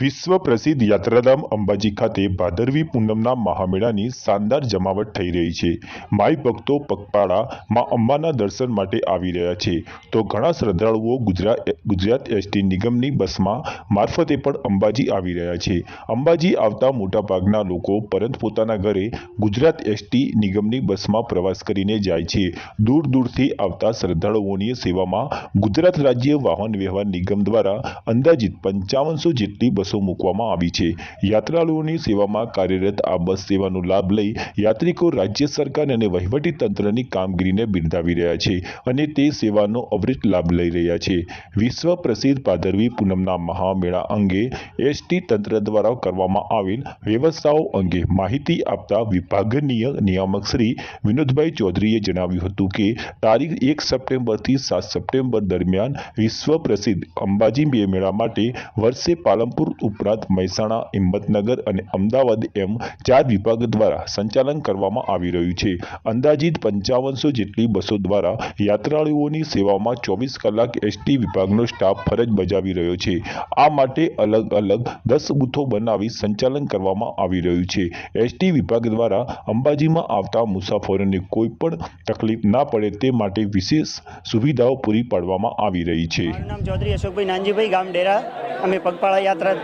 વિશ્વ પ્રસિદ્ધ યાત્રાધામ અંબાજી ખાતે ભાદરવી પૂનમના મહામેળાની શાનદાર જમાવટ થઈ રહી છે. માઈ ભક્તો પગપાળા માં અંબાના દર્શન માટે આવી રહ્યા છે. તો ઘણા શ્રદ્ધાળુઓ ગુજરાત ગુજરાત એસટી નિગમની બસમાં મારફતે પણ અંબાજી આવી રહ્યા છે. અંબાજી આવતા મોટાભાગના લોકો પરત પોતાના ઘરે ગુજરાત એસટી નિગમની બસમાં પ્રવાસ કરીને જાય છે. દૂર દૂરથી આવતા શ્રદ્ધાળુઓની સેવામાં ગુજરાત રાજ્ય વાહન વ્યવહાર નિગમ દ્વારા અંદાજિત પંચાવનસો જેટલી બસો મૂકવામાં આવી છે. યાત્રાળુઓની સેવામાં કાર્યરત આ બસ સેવાનો લાભ લઈ યાત્રિકો રાજ્ય સરકાર અને વહીવટી તંત્રની કામગીરીને બિરદાવી રહ્યા છે અને તે સેવાનો અવિરત લાભ લઈ રહ્યા છે. વિશ્વ પ્રસિદ્ધ ભાદરવી પૂનમના મહામેળા અંગે એસટી તંત્ર દ્વારા કરવામાં આવેલ વ્યવસ્થાઓ અંગે માહિતી આપતા વિભાગનીય નિયામક શ્રી વિનોદભાઈ ચૌધરીએ જણાવ્યું હતું કે, તારીખ એક સપ્ટેમ્બરથી સાત સપ્ટેમ્બર દરમિયાન વિશ્વ પ્રસિદ્ધ અંબાજી બે મેળા માટે વર્ષે પાલનપુર ઉપરાંત મહેસાણા, હિંમતનગર અને અમદાવાદ એમ ચાર વિભાગ દ્વારા સંચાલન કરવામાં આવી રહ્યું છે. અંદાજિત પંચાવનસો જેટલી બસો દ્વારા યાત્રાળુઓની સેવામાં ચોવીસ કલાક એસટી વિભાગનો સ્ટાફ ફરજ બજાવી રહ્યો છે. આ માટે અલગ અલગ દસ બૂથો બનાવી સંચાલન કરવામાં આવી રહ્યું છે. એસટી વિભાગ દ્વારા અંબાજીમાં આવતા મુસાફરોને કોઈ પણ તકલીફ ના પડે તે માટે વિશેષ સુવિધાઓ પૂરી પાડવામાં આવી રહી છે. નામ ચૌધરી અશોકભાઈ નાનજીભાઈ ગામ ડેરા અમે પગપાળા યાત્રા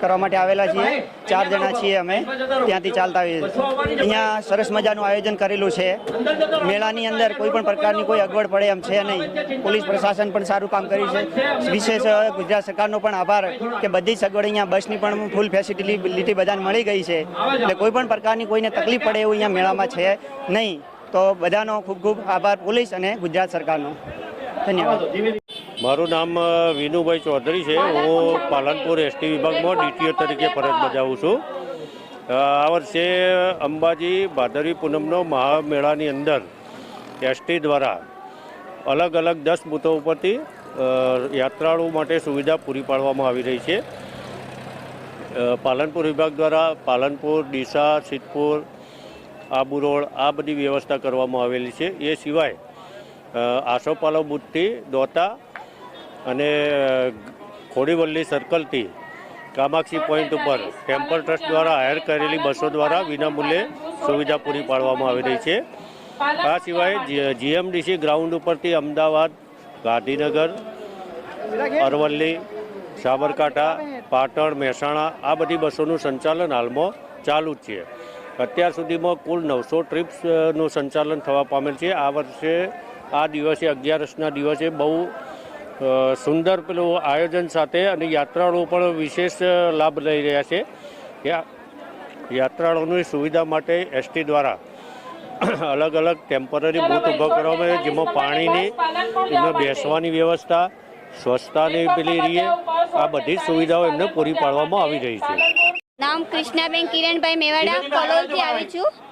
કરવા માટે આવેલા છીએ. ચાર જણા છીએ અમે. ત્યાંથી ચાલતા આવીએ. છીએ અહીંયા સરસ મજાનું આયોજન કરેલું છે. મેળાની અંદર કોઈ પણ પ્રકારની કોઈ અગવડ પડે એમ છે નહીં. પોલીસ પ્રશાસન પણ સારું કામ કર્યું છે. વિશેષ ગુજરાત સરકારનો પણ આભાર કે બધી જ સગવડ અહીંયા બસની પણ ફૂલ ફેસિલિટી બધાને મળી ગઈ છે. એટલે કોઈ પણ પ્રકારની કોઈને તકલીફ પડે એવું અહીંયા મેળામાં છે નહીં. તો બધાનો ખૂબ ખૂબ આભાર પોલીસ અને ગુજરાત સરકારનો. ધન્યવાદ. મારું નામ વિનુભાઈ ચૌધરી છે. હું પાલનપુર એસટી વિભાગમાં ડીટીઓ તરીકે ફરજ બજાવું છું. આ વર્ષે અંબાજી ભાદરવી પૂનમનો મહામેળાની અંદર એસટી દ્વારા અલગ અલગ દસ બૂથો ઉપરથી અ, યાત્રાળુ માટે સુવિધા પૂરી પાડવામાં આવી રહી છે. પાલનપુર વિભાગ દ્વારા પાલનપુર ડીસા સિદ્ધપુર આબુ રોડ આ બધી વ્યવસ્થા કરવામાં આવેલી છે. એ સિવાય આસોપાલો બુથથી દોતા અને ખોડીવલ્લી સર્કલથી કામાક્ષી પોઈન્ટ ઉપર ટેમ્પલ ટ્રસ્ટ દ્વારા હાયર કરેલી બસો દ્વારા વિનામૂલ્યે સુવિધા પૂરી પાડવામાં આવી રહી છે. આ સિવાય જીએમડીસી ગ્રાઉન્ડ ઉપરથી અમદાવાદ, ગાંધીનગર, અરવલ્લી, સાબરકાંઠા, પાટણ, મહેસાણા આ બધી બસોનું સંચાલન હાલમાં ચાલુ જ છે. અત્યાર સુધીમાં કુલ નવસો ટ્રીપ્સનું સંચાલન થવા પામેલ છે. આ વર્ષે, આ દિવસે, અગિયારસના દિવસે બહુ સુંદર પેલું આયોજન સાથે અને યાત્રાળુઓ પણ વિશેષ લાભ લઈ રહ્યા છે. યા- યાત્રાળુઓની સુવિધા માટે એસટી દ્વારા અલગ અલગ ટેમ્પરરી બૂથ ઊભા કરવામાં આવે જેમાં પાણીની એમાં બેસવાની વ્યવસ્થા સ્વચ્છતાની પેલી રીએ આ બધી સુવિધાઓ એમને પૂરી પાડવામાં આવી રહી છે. નામ કૃષ્ણાબેન કિરણભાઈ મેવાડા કલોલથી આવી છું.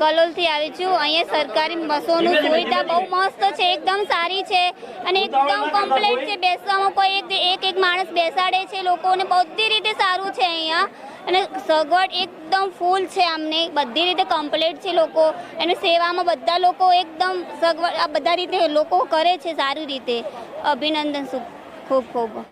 કલોલથી આવી છું. અહીંયા સરકારી બસોનું સુવિધા બહુ મસ્ત છે એકદમ સારી છે અને એકદમ કમ્પ્લેટ છે બેસવામાં કોઈ એક એક એક માણસ બેસાડે છે લોકોને બધી રીતે સારું છે અહીંયા. અને સગવડ એકદમ ફૂલ છે અમને બધી રીતે કમ્પ્લેટ છે લોકો. અને સેવામાં બધા લોકો એકદમ સગવડ આ બધા રીતે લોકો કરે છે સારી રીતે. અભિનંદન ખૂબ ખૂબ.